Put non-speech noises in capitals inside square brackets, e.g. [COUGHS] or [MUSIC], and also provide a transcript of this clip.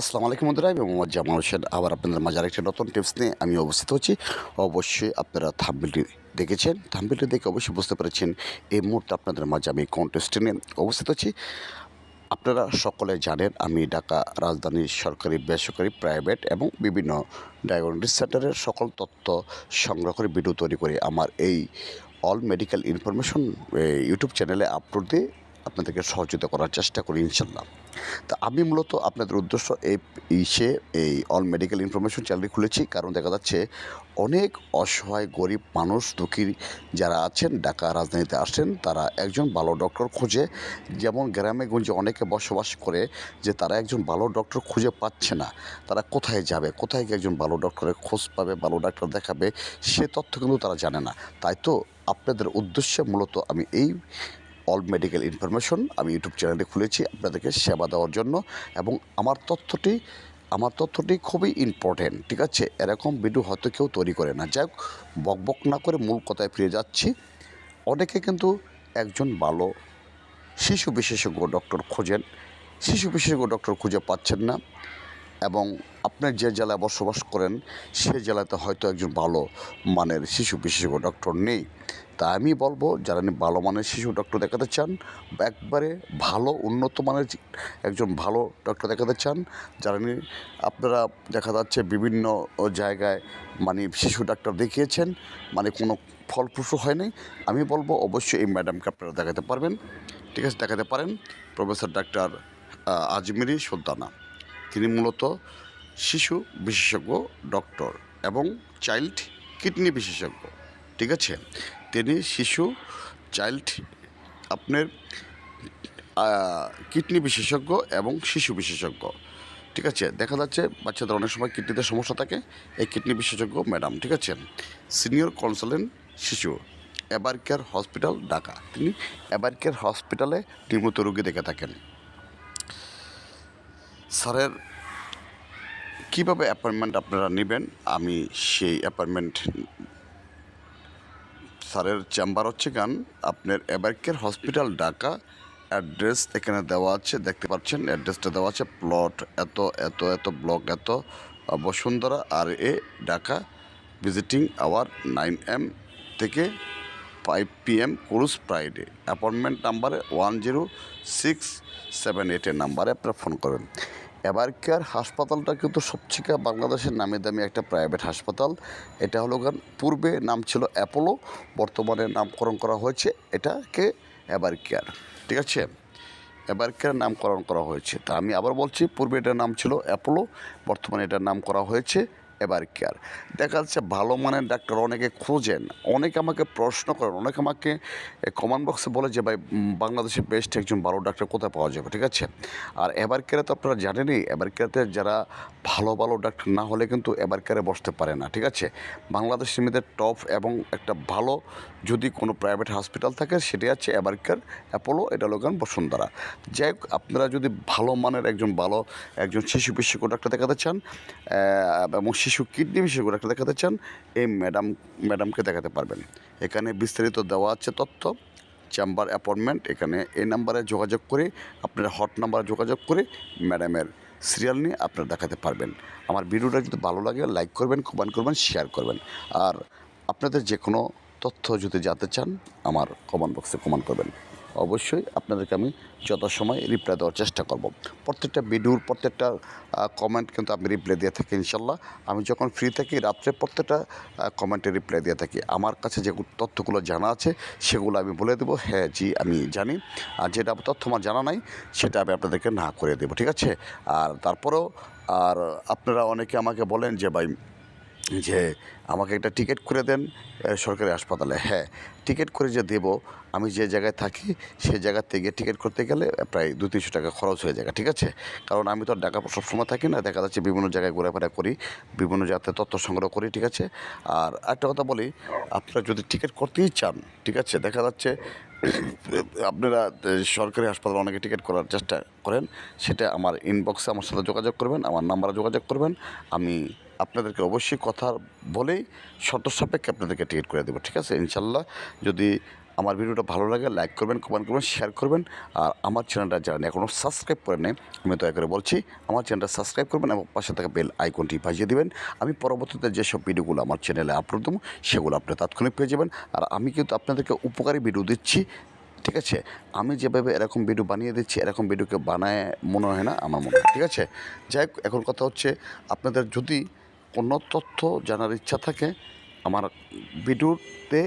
আসসালামু আলাইকুম বন্ধুরা, আমি মোহাম্মদ জামাল হোসেন। আবার আপনাদের মাঝে আরেকটি নতুন টিপস নিয়ে আমি অবস্থিত হচ্ছি। অবশ্যই আপনারা থাম্বিলটি দেখেছেন। থাম্বিলটি দেখে অবশ্যই বুঝতে পেরেছেন এই মুহূর্তে আপনাদের মাঝে আমি কন্টেস্টে নিয়ে অবস্থিত আছি আপনারা সকলে জানেন, আমি ঢাকা রাজধানীর সরকারি, বেসরকারি প্রাইভেট এবং বিভিন্ন ডায়াগনস্টিক সেন্টারের সকল তথ্য সংগ্রহ করে ভিডিও তৈরি করে আমার এই অল মেডিকেল ইনফরমেশন ইউটিউব চ্যানেলে আপলোড দিয়ে আপনাদেরকে সহযোগিতা করার চেষ্টা করি, ইনশাল্লাহ। তা আমি মূলত আপনাদের উদ্দেশ্য এই ইসে, এই অল মেডিকেল ইনফরমেশন চ্যানেলটি খুলেছি। কারণ দেখা যাচ্ছে অনেক অসহায়, গরিব মানুষ দুঃখী যারা আছেন, ঢাকা রাজধানীতে আসেন তারা একজন ভালো ডক্টর খুঁজে, যেমন গ্রামে গঞ্জে অনেকে বসবাস করে যে তারা একজন ভালো ডক্টর খুঁজে পাচ্ছে না। তারা কোথায় যাবে? কোথায় গিয়ে একজন ভালো ডক্টরের খোঁজ পাবে, ভালো ডাক্তার দেখাবে? সে তথ্য কিন্তু তারা জানে না। তাই তো আপনাদের উদ্দেশ্যে মূলত আমি এই অল মেডিকেল ইনফরমেশন আমি ইউটিউব চ্যানেলটি খুলেছি আপনাদেরকে সেবা দেওয়ার জন্য এবং আমার তথ্যটি আমার তথ্যটি খুবই ইম্পর্টেন্ট ঠিক আছে? এরকম ভিডিও হয়তো কেউ তৈরি করে না। যাই হোক, বক না করে মূল কথায় ফিরে যাচ্ছি। অনেকে কিন্তু একজন ভালো শিশু বিশেষজ্ঞ ডক্টর খোঁজেন। শিশু বিশেষজ্ঞ ডক্টর খুঁজে পাচ্ছেন না। এবং আপনি যে জেলায় বসবাস করেন, সে জেলাতে হয়তো একজন ভালো মানের শিশু বিশেষজ্ঞ ডক্টর নেই। তা আমি বলব, যারা ভালো মানের শিশু ডক্টর দেখাতে চান একবারে ভালো, উন্নত মানের একজন ভালো ডক্টর দেখাতে চান, যারা আপনারা দেখা যাচ্ছে বিভিন্ন জায়গায় মানে শিশু ডাক্তার দেখিয়েছেন মানে কোনো ফলপ্রসূ হয়নি, আমি বলব অবশ্যই এই ম্যাডামকে আপনারা দেখাতে পারবেন। ঠিক আছে, দেখাতে পারেন। Professor doctor Azmeri Sultana. তিনি মূলত শিশু বিশেষজ্ঞ, ডক্টর এবং চাইল্ড কিডনি বিশেষজ্ঞ, ঠিক আছে? তিনি শিশু, চাইল্ড আপনার কিডনি বিশেষজ্ঞ এবং শিশু বিশেষজ্ঞ, ঠিক আছে? দেখা যাচ্ছে বাচ্চাদের অনেক সময় কিডনিতে সমস্যা থাকে, এই কিডনি বিশেষজ্ঞ ম্যাডাম, ঠিক আছে? সিনিয়র কনসালেন্ট শিশু এবার কেয়ার হসপিটাল, ঢাকা। তিনি এবার কেয়ার হসপিটালে নিয়মিত রোগী দেখে থাকেন। স্যারের, কীভাবে অ্যাপয়েন্টমেন্ট আপনারা নেবেন? আমি সেই অ্যাপয়েন্টমেন্ট স্যারের চেম্বার হচ্ছে গান। আপনার এবারকের হসপিটাল ঢাকা অ্যাড্রেস এখানে দেওয়া আছে, দেখতে পাচ্ছেন? অ্যাড্রেসটা দেওয়া আছে প্লট এত এত এত ব্লক এত Bashundhara R A Dhaka visiting hour nine AM থেকে ফাইভ পি এম ক্রুজ ফ্রাইডে অ্যাপয়েন্টমেন্ট নাম্বারে ওয়ান জিরো সিক্স সেভেন এইটের নাম্বারে আপনারা ফোন করবেন এবারকার হাসপাতালটা কিন্তু সবথেকে বাংলাদেশের নামে দামি একটা প্রাইভেট হাসপাতাল। এটা হলো কারণ পূর্বে নাম ছিল অ্যাপোলো বর্তমানে নামকরণ করা হয়েছে এটাকে এবার কেয়ার ঠিক আছে? এবার কেয়ার নামকরণ করা হয়েছে। তা আমি আবার বলছি, পূর্বে এটার নাম ছিল অ্যাপোলো বর্তমানে এটার নাম করা হয়েছে এবার কেয়ার। দেখা যাচ্ছে ভালো মানের ডাক্তার অনেকে খোঁজেন অনেকে আমাকে প্রশ্ন করেন অনেকে আমাকে কমেন্ট বক্সে বলে যে ভাই উম, বাংলাদেশের বেস্ট একজন ভালো ডাক্তার কোথায় পাওয়া যাবে? ঠিক আছে? আর এবার কেয়ারে তো আপনারা জানেনই এবার কেয়ারে যারা ভালো ভালো ডাক্তার না হলে কিন্তু এবার কেয়ারে বসতে পারে না ঠিক আছে? বাংলাদেশের মধ্যে টপ এবং একটা ভালো যদি কোনো প্রাইভেট হসপিটাল থাকে সেটি আছে এবার কেয়ার অ্যাপোলো এটা লোকান বসুন্ধরা। যাই হোক আপনারা যদি ভালো মানের একজন ভালো একজন শিশু বিশেষজ্ঞ ডাক্তার দেখাতে চান এবং শিশু কিডনি বিশেষজ্ঞ ডাক্তার দেখাতে চান, এই ম্যাডাম, ম্যাডামকে দেখাতে পারবেন। এখানে বিস্তারিত দেওয়া আছে তথ্য, চেম্বার অ্যাপয়েন্টমেন্ট, এখানে এই নাম্বারে যোগাযোগ করে, আপনার হট নাম্বারে যোগাযোগ করে ম্যাডামের সিরিয়াল নিয়ে আপনারা দেখাতে পারবেন। আমার ভিডিওটা যদি ভালো লাগে, লাইক করবেন, কমেন্ট করবেন, শেয়ার করবেন। আর আপনাদের যে কোনো তথ্য যদি জানতে চান, আমার কমেন্ট বক্সে কমেন্ট করবেন। অবশ্যই আপনাদেরকে আমি যথাসময় রিপ্লাই দেওয়ার চেষ্টা করব। প্রত্যেকটা ভিডিওর প্রত্যেকটা কমেন্ট কিন্তু আমি রিপ্লাই দিয়ে থাকি ইনশাল্লাহ। আমি যখন ফ্রি থাকি রাত্রে প্রত্যেকটা কমেন্টে রিপ্লাই দিয়ে থাকি। আমার কাছে যে তথ্যগুলো জানা আছে সেগুলো আমি বলে দেবো। হ্যাঁ জি, আমি জানি। আর যেটা তথ্য আমার জানা নাই সেটা আমি আপনাদেরকে না করে দেবো, ঠিক আছে? আর তারপরেও, আর আপনারা অনেকে আমাকে বলেন যে, ভাই যে আমাকে একটা টিকিট করে দেন সরকারি হাসপাতালে। হ্যাঁ টিকিট করে যে দেব, আমি যে জায়গায় থাকি, সে জায়গা থেকে টিকিট করতে গেলে প্রায় দু তিনশো টাকা খরচ হয়ে যায় ঠিক আছে? কারণ আমি তো ঢাকা সবসময় থাকি না, দেখা যাচ্ছে বিভিন্ন জায়গায় ঘোরাফেরা করি, বিভিন্ন জায়গাতে তথ্য সংগ্রহ করি, ঠিক আছে? আর একটা কথা বলি, আপনারা যদি টিকিট করতেই চান, ঠিক আছে? দেখা যাচ্ছে, [COUGHS] আপনারা সরকারি হাসপাতালে অনেকে টিকিট করার চেষ্টা করেন, সেটা আমার ইনবক্সে আমার সাথে যোগাযোগ করবেন, আমার নাম্বারে যোগাযোগ করবেন, আমি আপনাদেরকে অবশ্যই কথা বলেই শর্ত সাপেক্ষে আপনাদেরকে টিকিট করে দেবো, ঠিক আছে? ইনশাল্লাহ যদি আমার ভিডিওটা ভালো লাগে লাইক করবেন কমেন্ট করবেন শেয়ার করবেন, আর আমার চ্যানেলটা যারা এখনও সাবস্ক্রাইব করে নেই, আমি দয়া করে বলছি, আমার চ্যানেলটা সাবস্ক্রাইব করবেন এবং পাশে থাকা বেল আইকনটি বাজিয়ে দেবেন। আমি পরবর্তীতে যেসব ভিডিওগুলো আমার চ্যানেলে আপলোড দেবো, সেগুলো আপনি তাৎক্ষণিক পেয়ে যাবেন। আর আমি কিন্তু আপনাদেরকে উপকারী ভিডিও দিচ্ছি, ঠিক আছে? আমি যেভাবে এরকম ভিডিও বানিয়ে দিচ্ছি, এরকম ভিডিওকে বানায় মনে হয় না আমার মনে হয়, ঠিক আছে? যাই এখন কথা হচ্ছে আপনাদের যদি কোনো তথ্য জানার ইচ্ছা থাকে আমার ভিডিওতে